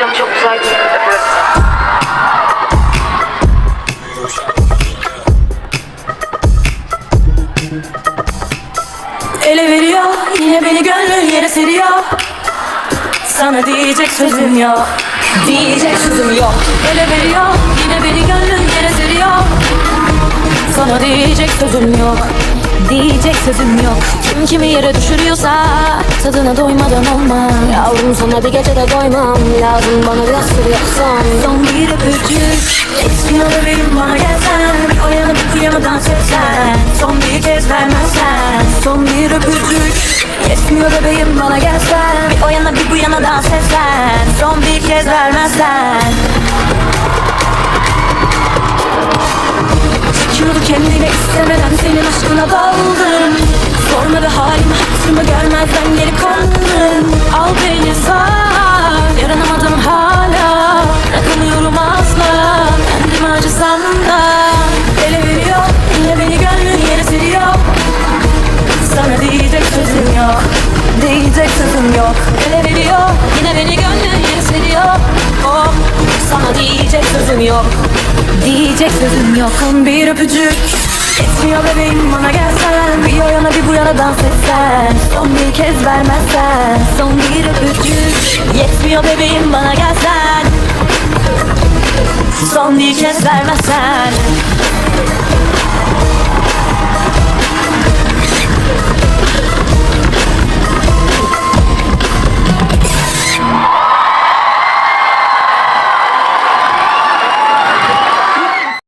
Canım çok güzel. Öpüyorum. Ele veriyor yine beni gönlün yere seriyor Sana diyecek sözüm yok Diyecek sözüm yok Ele veriyor yine beni gönlün yere seriyor Sana diyecek sözüm yok Diyecek sözüm yok. Kim kimi yere düşürüyorsa Tadına doymadan olmam. Yavrum sana bir gecede doymam. Lazım bana biraz sürüyorsan Son bir öpücük. Eski bebeğim bana gelsen. Bir o yana bir bu yana dans etsen. Son bir kez vermezsen. Son bir öpücük. Yetmiyor bebeğim bana gelsen. Bir o bir bu yana dans etsen. Son bir kez vermezsen kendini istemeden senin aşkına daldım. Sormadı halimi hatırımı görmezden geri kandın Al beni sar yaranamadım hala. Bırakamıyorum asla kendimi acısam da. Ele veriyor yine beni gönlün yere seriyor. Sana diyecek sözüm yok Diyecek sözüm yok. Ele veriyor yine beni gönlün yere seriyor. Oh sana diyecek sözüm yok Diyecek sözüm yok. Bir öpücük. Yetmiyor bebeğim bana gelsen. Bir o yana bir bu yana dans etsen. Son bir kez vermezsen. Son bir öpücük. Yetmiyor bebeğim bana gelsen. Son bir kez vermezsen